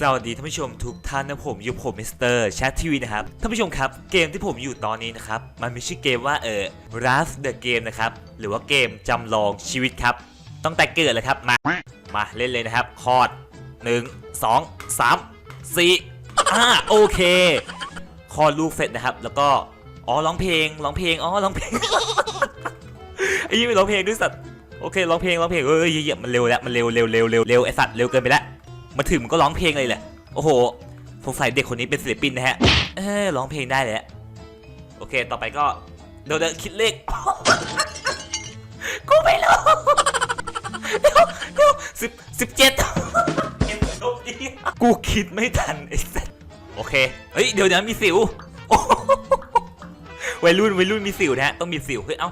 สวัสดีท่านผู้ชมทุกท่านนะผมอยู่ผมมิสเตอร์แชททีวีนะครับท่านผู้ชมครับเกมที่ผมอยู่ตอนนี้นะครับมันมีชื่อเกมว่าเออ Rust the Game นะครับหรือว่าเกมจำลองชีวิตครับตั้งแต่เกิดเลยครับมามาเล่นเลยนะครับคอร์ด1 2 3 4อ่าโอเค คอร์ดลูกเสร็จนะครับ แล้วก็อ๋อร้องเพลงร้องเพลงอ๋อร้องเพลงไอ้ยี่ไม่ร้องเพลงด้วยสัตว์โอเคร้องเพลงร้องเพลงเอ้ยเหี้ยมันเร็วแล้วมันเร็วเร็วเร็วเร็วเร็วไอสัตว์เร็วเกินไปแล้ว มาถึงมันก็ร้องเพลงเลยแหละ โอ้โห สงสัยเด็กคนนี้เป็นศิลปินนะฮะ เออร้องเพลงได้เลยฮะโอเค ต่อไปก็ เดี๋ยวเดี๋ยวคิดเลข กูไม่รู้เดี๋ยวเดี๋ยวสิบสิบเจ็ดกูคิดไม่ทันไอ้สัสโอเค เฮ้ย เดี๋ยวนะมีสิววัยรุ่นวัยรุ่นมีสิวนะฮะ ต้องบีบสิว เฮ้ย เอ้า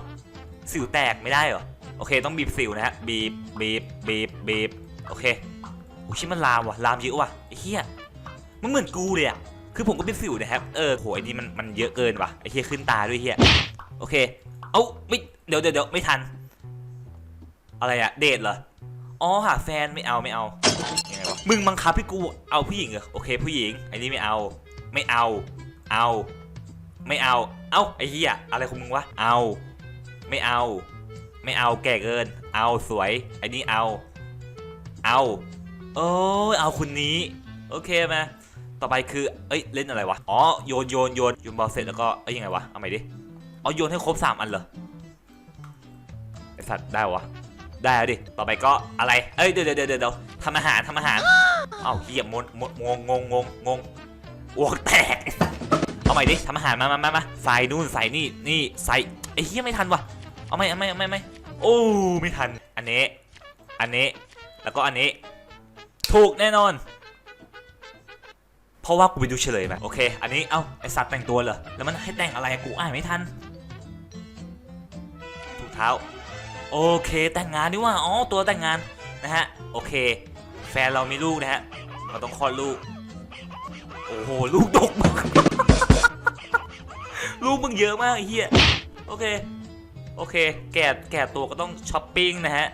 สิวแตกไม่ได้เหรอ โอเค ต้องบีบสิวนะฮะ บีบ บีบ บีบ บีบ โอเค อ้ชิมันลามว่ะลามเยอะว่ะไอ้เหี้ยมันเหมือนกูเลยอะคือผมก็เป็นสิวนะครับ เออโหไอ้นี่มันมันเยอะเกินว่ะไอ้เหี้ยขึ้นตาด้วยเหี้ยโอเค เอาไม่เดี๋ยวเดี๋ยวเดี๋ยวไม่ทัน อะไรอะเดทเหรออ๋อหาแฟนไม่เอาไม่เอายังไงวะมึงบังคับให้กูเอาผู้หญิงเหรอโอเค ผู้หญิงไอ้นี่ไม่เอา ไม่เอา เอา ไม่เอา เอ้าไอ้เหี้ยอะไรของมึงวะเอา ไม่เอา ไม่เอาแก่เกิน เอาสวยไอ้นี่เอา เอา โอ้เอาคุณนี้ โอเคไหมต่อไปคือ เอ้ย เล่นอะไรวะ อ๋อ โยนโยนโยนโยนบอลเสร็จแล้วก็ เอ้ย ยังไงวะ เอาใหม่ดิ อ๋อ โยนให้ครบ 3 อันเหรอ ไอสัตว์ได้วะ ได้แล้วดิ ต่อไปก็อะไร เอ้ย เดี๋ยวเดี๋ยวเดี๋ยวเดี๋ยวทำอาหารทำอาหาร เอาเหี้ยมดมดงงงงงงงอ้วกแตก เอาใหม่ดิทำอาหารมามามามาใส่นู่นใส่นี่ นี่ใส่ไอ้เหี้ยไม่ทันวะเอาใหม่เอาใหม่เอาใหม่เอหมโอ้ ไม่ทัน อันนี้ อันนี้ แล้วก็อันนี้ ถูกแน่นอน เพราะว่ากูไปดูเฉลยมาโอเค อันนี้เอ้าไอสัตว์แต่งตัวเหรอ แล้วมันให้แต่งอะไรกูอ่านไม่ทัน ถูกเท้า โอเคแต่งงานนี่ว่า อ๋อ ตัวแต่งงานนะฮะ โอเค แฟนเรามีลูกนะฮะเราต้องคลอดลูก โอ้โห ลูกดกมากลูกมึงเยอะมากเหี้ยโอเค โอเค แก่แก่ตัวก็ต้องช้อปปิ้งนะฮะ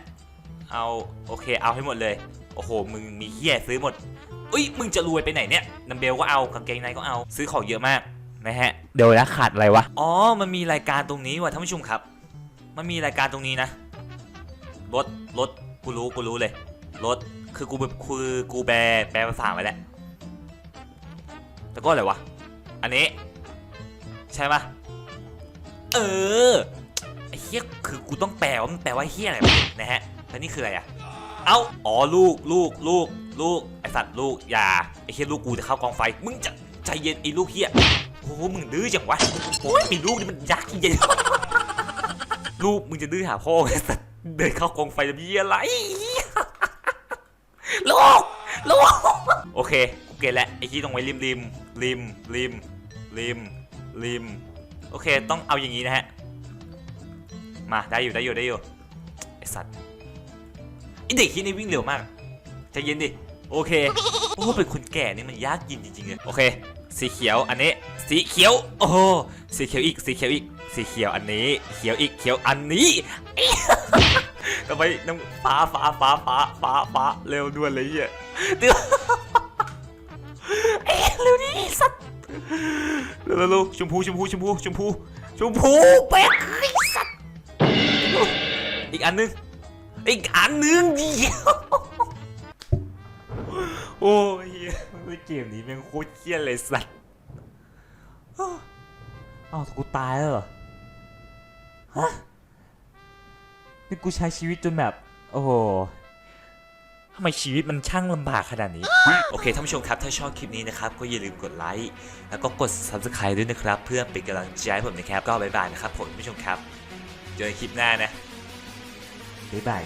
เอา โอเค เอาให้หมดเลย โอ้โห มึงมีเหี้ยซื้อหมดอุ้ย มึงจะรวยไปไหนเนี่ยนัมเบลก็เอากางเกงในก็เอา ซื้อของเยอะมากนะฮะ เดี๋ยวนะขาดอะไรวะ อ๋อ มันมีรายการตรงนี้ว่ะท่านผู้ชมครับ มันมีรายการตรงนี้นะ รถ รถ กูรู้ กูรู้เลย รถ คือกูแบบคือกูแปลแปลภาษาไว้แหละแล้วก็อะไรวะ อันนี้ ใช่ปะเออ ไอ้เฮียคือกูต้องแปลว่ามันแปลว่าเฮียอะไรวะนะฮะแล้วนี่คืออะไรอะ เอ้า อ๋อลูกลูกลูกลูกไอสัตว์ลูกอย่าไอเฮียลูกกูจะเข้ากองไฟ มึงจะใจเย็นไอลูกเฮียโอ้โหมึงดื้อจังวะโอ้ยมีลูกนี่มันยากจริงๆลูกมึงจะดื้อหาพ่อไอสัตว์เดินเข้ากองไฟจะมีอะไรลูกลูกโอเคกูเก็ตแล้วไอที่ตรงไว้ริมริมริมริมริมริมโอเคต้องเอาอย่างนี้นะฮะมาได้อยู่ได้อยู่ได้อยู่ไอสัตว์ ไอเด็กที่นี่วิ่งเร็วมากใจเย็นดิโอเคโอ้เป็นคนแก่นี่มันยากยินจริงๆเลยโอเค สีเขียวอันนี้ สีเขียว โอ้สีเขียวอีกสีเขียวอีก สีเขียวอันนี้เขียวอีกเขียวอันนี้ทำไมน้ำฟ้าฟ้าฟ้าฟ้าฟ้าฟ้าเร็วด่วนเลยเฮียเดี๋ยวเอ๊ะเร็วนี่สัตว์เร็วเร็วชมพูชมพูชมพูชมพูชมพูแป๊กสัตว์อีกอันนึง อีกอันนึงเดียว โอ้ยเกมนี้แม่งโคตรเครียดเลยสัตว์อ้าวกูตายแล้วเหรอ ฮะ นี่กูใช้ชีวิตจนแบบ โอ้โหทำไมชีวิตมันช่างลำบากขนาดนี้ โอเคท่านผู้ชมครับถ้าชอบคลิปนี้นะครับ ก็อย่าลืมกดไลค์แล้วก็กด subscribe ด้วยนะครับ เพื่อเป็นกำลังใจให้ผมนะครับ ก็บ๊ายบายนะครับผมท่านผู้ชมครับ เจอกันคลิปหน้านะ Với 白